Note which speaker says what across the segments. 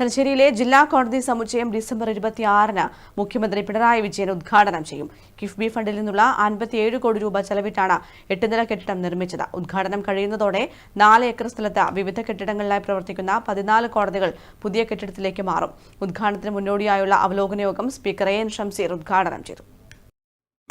Speaker 1: തലശ്ശേരിയിലെ ജില്ലാ കോടതി സമുച്ചയം ഡിസംബർ ഇരുപത്തിയാറിന് മുഖ്യമന്ത്രി പിണറായി വിജയൻ ഉദ്ഘാടനം ചെയ്യും. കിഫ്ബി ഫണ്ടിൽ നിന്നുള്ള അൻപത്തിയേഴ് കോടി രൂപ ചെലവിട്ടാണ് എട്ടുനില കെട്ടിടം നിർമ്മിച്ചത്. ഉദ്ഘാടനം കഴിയുന്നതോടെ നാല് ഏക്കർ സ്ഥലത്ത് വിവിധ കെട്ടിടങ്ങളിലായി പ്രവർത്തിക്കുന്ന പതിനാല് കോടതികൾ പുതിയ കെട്ടിടത്തിലേക്ക് മാറും. ഉദ്ഘാടനത്തിന് മുന്നോടിയായുള്ള അവലോകന യോഗം സ്പീക്കർ എ എൻ ഷംസീർ ഉദ്ഘാടനം ചെയ്തു.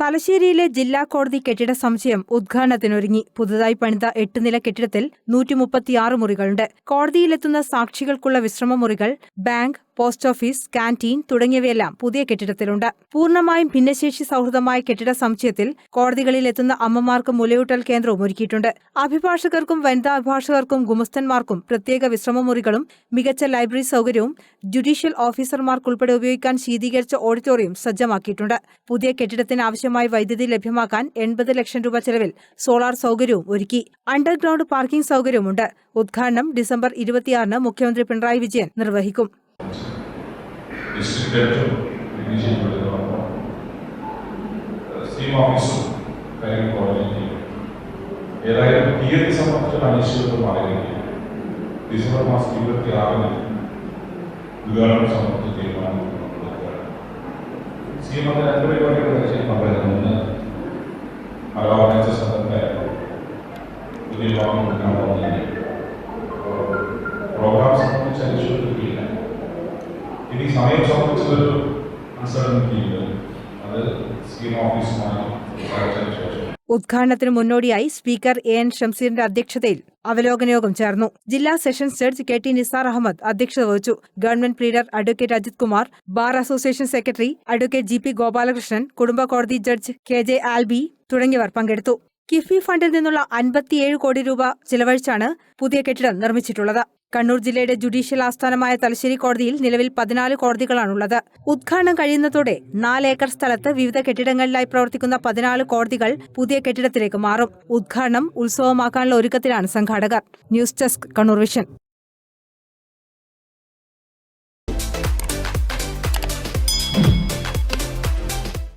Speaker 2: തലശ്ശേരിയിലെ ജില്ലാ കോടതി കെട്ടിട സമുച്ചയം ഉദ്ഘാടനത്തിനൊരുങ്ങി. പുതുതായി പണിത എട്ട് നില കെട്ടിടത്തിൽ നൂറ്റി മുപ്പത്തിയാറ് മുറികളുണ്ട്. കോടതിയിലെത്തുന്ന സാക്ഷികൾക്കുള്ള വിശ്രമ മുറികൾ ബാങ്ക് പോസ്റ്റ് ഓഫീസ് കാന്റീൻ തുടങ്ങിയവയെല്ലാം പുതിയ കെട്ടിടത്തിലുണ്ട്. പൂർണമായും ഭിന്നശേഷി സൗഹൃദമായ കെട്ടിട സമുച്ചയത്തിൽ കോടതികളിൽ എത്തുന്ന അമ്മമാർക്ക് മുലയൂട്ടൽ കേന്ദ്രവും ഒരുക്കിയിട്ടുണ്ട്. അഭിഭാഷകർക്കും വനിതാ അഭിഭാഷകർക്കും ഗുമസ്തന്മാർക്കും പ്രത്യേക വിശ്രമമുറികളും മികച്ച ലൈബ്രറി സൗകര്യവും ജുഡീഷ്യൽ ഓഫീസർമാർക്കുൾപ്പെടെ ഉപയോഗിക്കാൻ ശീതീകരിച്ച ഓഡിറ്റോറിയം സജ്ജമാക്കിയിട്ടുണ്ട്. പുതിയ കെട്ടിടത്തിന് ആവശ്യമായ വൈദ്യുതി ലഭ്യമാക്കാൻ എൺപത് ലക്ഷം രൂപ ചെലവിൽ സോളാർ സൗകര്യവും ഒരുക്കി. അണ്ടർഗ്രൗണ്ട് പാർക്കിംഗ് സൗകര്യവുമുണ്ട്. ഉദ്ഘാടനം ഡിസംബർ ഇരുപത്തിയാറിന് മുഖ്യമന്ത്രി പിണറായി വിജയൻ നിർവഹിക്കും.
Speaker 3: డిస్ట్రిక్ట్ ఇనిషియేట్ స్కీమ్ ఆఫీసు కలిగి పోవడానికి ఏదైనా టీఆర్కి సంబంధించిన అనిశ్చితులు మారింది డిసెంబర్ మా స్కీమ్కి రాగలేదు దుగాలకు సంబంధించిన తీర్మానం స్కీమ్ అంటే అందరూ ఇవ్వండి చేయడం అలా సందర్భంగా ఇది బాగుంటుంది സമയം സംബന്ധിച്ചൊരു അൺസർട്ടനിറ്റി ഉണ്ട്. അത് സ്കീം ഓഫീസുമായി
Speaker 2: ഉദ്ഘാടനത്തിന് മുന്നോടിയായി സ്പീക്കർ എ എൻ ഷംസീറിന്റെ അധ്യക്ഷതയിൽ അവലോകന യോഗം ചേർന്നു. ജില്ലാ sessions judge K T Nisar Ahammed അധ്യക്ഷത വഹിച്ചു. Government pleader advocate Ajith Kumar bar association secretary advocate G P Gopalakrishnan കുടുംബ കോടതി ജഡ്ജ് കെ ജെ ആൽബി തുടങ്ങിയവർ പങ്കെടുത്തു. കിഫ്ബി ഫണ്ടിൽ നിന്നുള്ള അൻപത്തിയേഴ് കോടി രൂപ ചിലവഴിച്ചാണ് പുതിയ കെട്ടിടം നിർമ്മിച്ചിട്ടുള്ളത്. കണ്ണൂർ ജില്ലയുടെ ജുഡീഷ്യൽ ആസ്ഥാനമായ തലശ്ശേരി കോടതിയിൽ നിലവിൽ പതിനാല് കോടതികളാണുള്ളത്. ഉദ്ഘാടനം കഴിയുന്നതോടെ നാല് ഏക്കർ സ്ഥലത്ത് വിവിധ കെട്ടിടങ്ങളിലായി പ്രവർത്തിക്കുന്ന പതിനാല് കോടതികൾ പുതിയ കെട്ടിടത്തിലേക്ക് മാറും. ഉദ്ഘാടനം ഉത്സവമാക്കാനുള്ള ഒരുക്കത്തിലാണ് സംഘാടകർ. News desk Kannur vision.